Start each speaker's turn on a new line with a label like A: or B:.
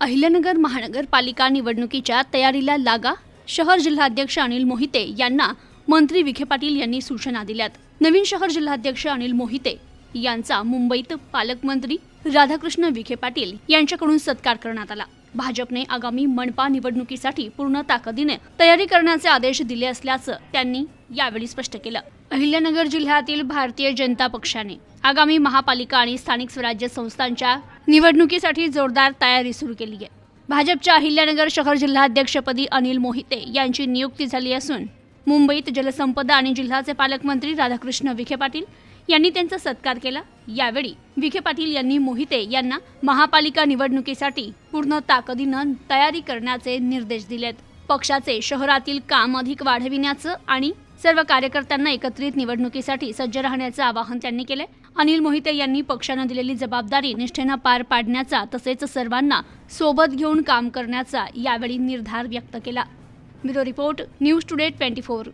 A: अहिल्यानगर महानगरपालिका निवडणुकीच्या तयारीला लागा शहर जिल्हाध्यक्ष अनिल मोहिते यांना मंत्री विखे पाटील यांनी सूचना दिल्यात. नवीन शहर जिल्हाध्यक्ष अनिल मोहिते यांचा मुंबईत पालकमंत्री राधाकृष्ण विखे पाटील यांच्याकडून सत्कार करण्यात आला. भाजपने आगामी मनपा निवडणुकीसाठी पूर्ण ताकदीने तयारी करण्याचे आदेश दिले असल्याचं त्यांनी यावेळी स्पष्ट केलं. अहिल्यानगर जिल्ह्यातील भारतीय जनता पक्षाने आगामी महापालिका आणि स्थानिक स्वराज्य संस्थांच्या निवडणुकीसाठी जोरदार तयारी सुरू केली आहे. भाजपच्या अहिल्यानगर शहर जिल्हाध्यक्षपदी अनिल मोहिते यांची नियुक्ती झाली असून मुंबईत जलसंपदा आणि जिल्ह्याचे पालकमंत्री राधाकृष्ण विखे पाटील यांनी त्यांचा सत्कार केला. यावेळी विखे पाटील यांनी मोहिते यांना महापालिका निवडणुकीसाठी पूर्ण ताकदीनं तयारी करण्याचे निर्देश दिलेत. पक्षाचे शहरातील काम अधिक वाढविण्याचं आणि सर्व कार्यकर्त्यांना एकत्रित निवडणुकीसाठी सज्ज राहण्याचं आवाहन त्यांनी केले अनिल मोहिते यांनी पक्षानं दिलेली जबाबदारी निष्ठेनं पार पाडण्याचा तसेच सर्वांना सोबत घेऊन काम करण्याचा यावेळी निर्धार व्यक्त केला. Bureau report news today twenty four.